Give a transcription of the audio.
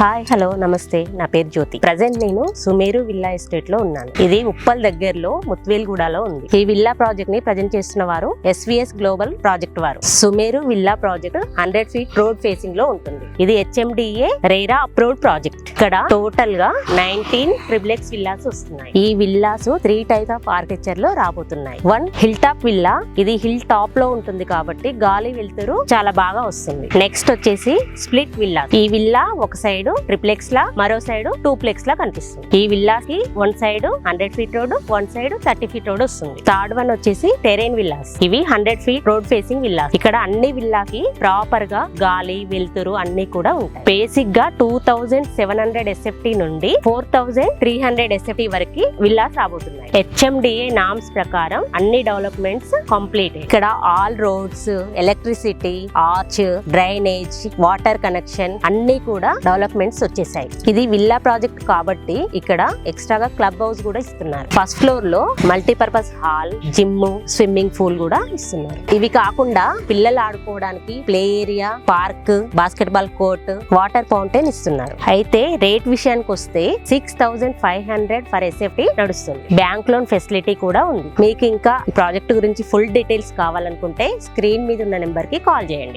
Hi hello నమస్తే. నా పేరు జ్యోతి. ప్రజెంట్ నేను సుమేరు విల్లా ఎస్టేట్లో ఉన్నాను. ఇది ఉప్పల్ దగ్గరలో ముత్వేల్గూడలో ఉంది. ఈ విల్లా ప్రాజెక్ట్ని ప్రజెంట్ చేస్తున్న వారు ఎస్విఎస్ గ్లోబల్ ప్రాజెక్ట్ వారు. Sumeru villa project hundred feet road ఫేసింగ్లో ఉంటుంది. ఇది హెచ్ఎండిఏ రేరా అప్రూవ్డ్ ప్రాజెక్ట్. ఇక్కడ టోటల్గా నైన్టీన్ ట్రిబ్లెక్స్ విల్లాస్ వస్తున్నాయి. ఈ విల్లాస్ త్రీ టైప్ ఆఫ్ ఆర్కిటెక్చర్లో రాబోతున్నాయి. One hill top villa. ఇది హిల్ టాప్లో ఉంటుంది కాబట్టి గాలి వెళ్తురు చాలా బాగా వస్తుంది. నెక్స్ట్ వచ్చేసి స్ప్లిట్ విల్లా. ఈ విల్లా ఒక సైడ్ ట్రిప్లెక్స్ లా మరో సైడ్ టూ ప్లెక్స్ లా కనిపిస్తుంది. ఈ విల్లా కి one side hundred feet road one side thirty feet road వస్తుంది. థర్డ్ వన్ వచ్చేసి టెరైన్ విల్లాస్. ఇవి hundred feet road facing villas. ఇక్కడ అన్ని విల్లాకి ప్రాపర్గా గాలి వెలుతురు అన్ని కూడా ఉంటాయి. బేసిక్గా two thousand seven hundred SFT నుండి four thousand three hundred SFT వరకు విల్లాస్ రాబోతున్నాయి. హెచ్ఎండిఏ నామ్స్ ప్రకారం అన్ని డెవలప్మెంట్స్ కంప్లీట్ ఇక్కడ all roads electricity arch drainage water connection అన్ని కూడా అపార్ట్మెంట్స్ వచ్చేసాయి. ఇది విల్లా ప్రాజెక్ట్ కాబట్టి ఇక్కడ ఎక్స్ట్రాగా క్లబ్ హౌస్ కూడా ఇస్తున్నారు. ఫస్ట్ ఫ్లోర్లో multipurpose hall gym swimming pool కూడా ఇస్తున్నారు. ఇవి కాకుండా పిల్లలు ఆడుకోవడానికి play area park basketball court water fountain ఇస్తున్నారు. అయితే రేట్ విషయానికి వస్తే six thousand five hundred for SFT నడుస్తుంది. బ్యాంక్ లోన్ ఫెసిలిటీ కూడా ఉంది. మీకు ఇంకా ప్రాజెక్ట్ గురించి ఫుల్ డీటెయిల్స్ కావాలనుకుంటే స్క్రీన్ మీద ఉన్న నెంబర్కి కాల్ చేయండి.